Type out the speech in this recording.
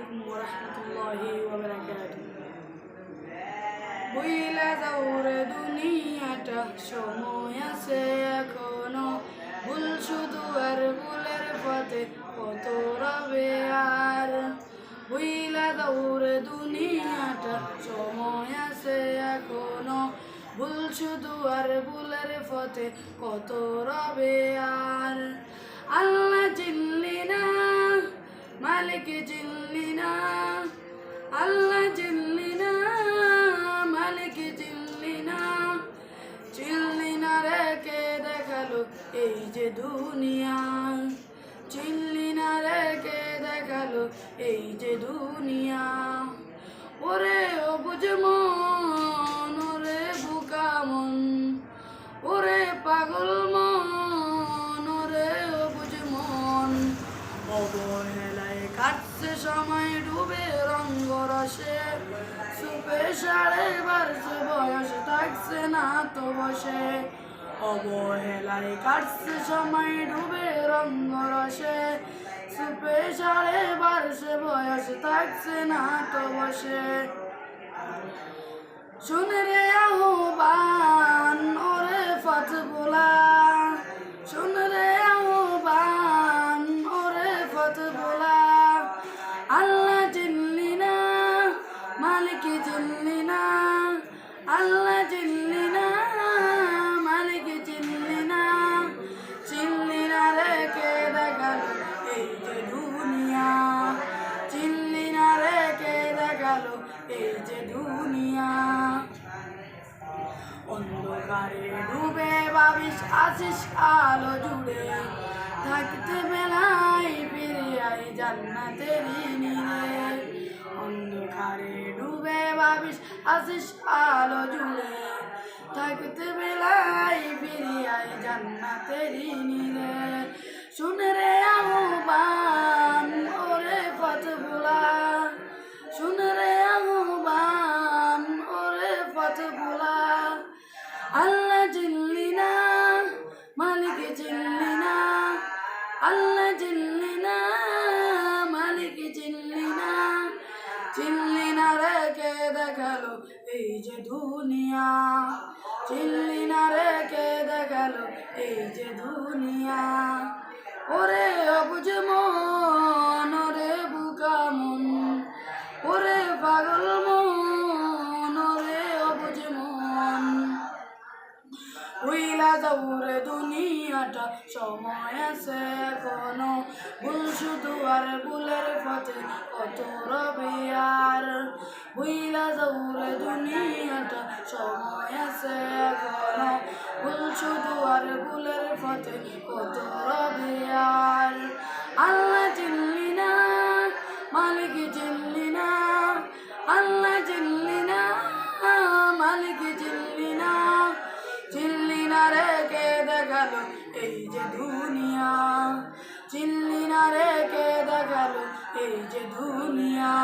আলাইকুম ওরহমতুল্লাহি ওবারাকাতুহু বুইলা যাওরে দুনিয়াটা সময় আছে এখনও ভুল শুধু আর ভুলের পথে কত রবে আর বুইলা যাওরে দুনিয়াটা সময় আছে এখনও ভুল শুধু আর ভুলের পথে কত এই যে দুনিয়া, চিল্লি না রেখে দেখাল এই যে দুনিয়া। ওরে বুঝে মন, ওরে বুকা মন, ওরে পাগল মন, ওরে বুঝে মন। অবহেলায় কাটছে সময়, ডুবে রঙ্গ রসে। সুপে সাড়ে বারছে বয়স, থাকছে না তো বসে। অবহেলায় কাটছে সময় ডুবে রঙ্গ রসে। সুপে সাড়ে বারছে বয়স থাকছে না তো বসে। শুনে রে আহ্বান, ওরে ফত বোলা শুনে রে আহ্বান, ওরে ফত বোলা আল্লাহ চিনলি না, মালিক চিনলি না, আল্লাহ চিনলি না। এই যে দুনিয়া, অন্ধকারে ডুবে ভাবিস, আসিস আলো জুড়ে। থাকতে বেলায় ফিরে আই জান্নাতেরই নীরে অন্ধকারে ডুবে ভাবিস, আসিস আলো জুড়ে। থাকতে বেলায় ফিরে আই জান্নাতেরই নীরে শুনে রে ভোলা। আল্লাহ চিনলি মালিক চিনলি আল্লাহ চিনলি মালিক চিনলি না। রেখে দেখাল এই যে দুনিয়া। চিনলি রেখে দেখাল এই যে দুনিয়া। ওরে অবুঝ দৌড়ে দুনিয়াটা সময় আছে এখনও। ভুল শুধু আর ভুলের পথে কত রবি আর। বুইলা দৌড়ে দুনিয়াটা সময় আছে এখনও। ভুল শুধু আর ভুলের পথে কত রবি আর। এই যে দুনিয়া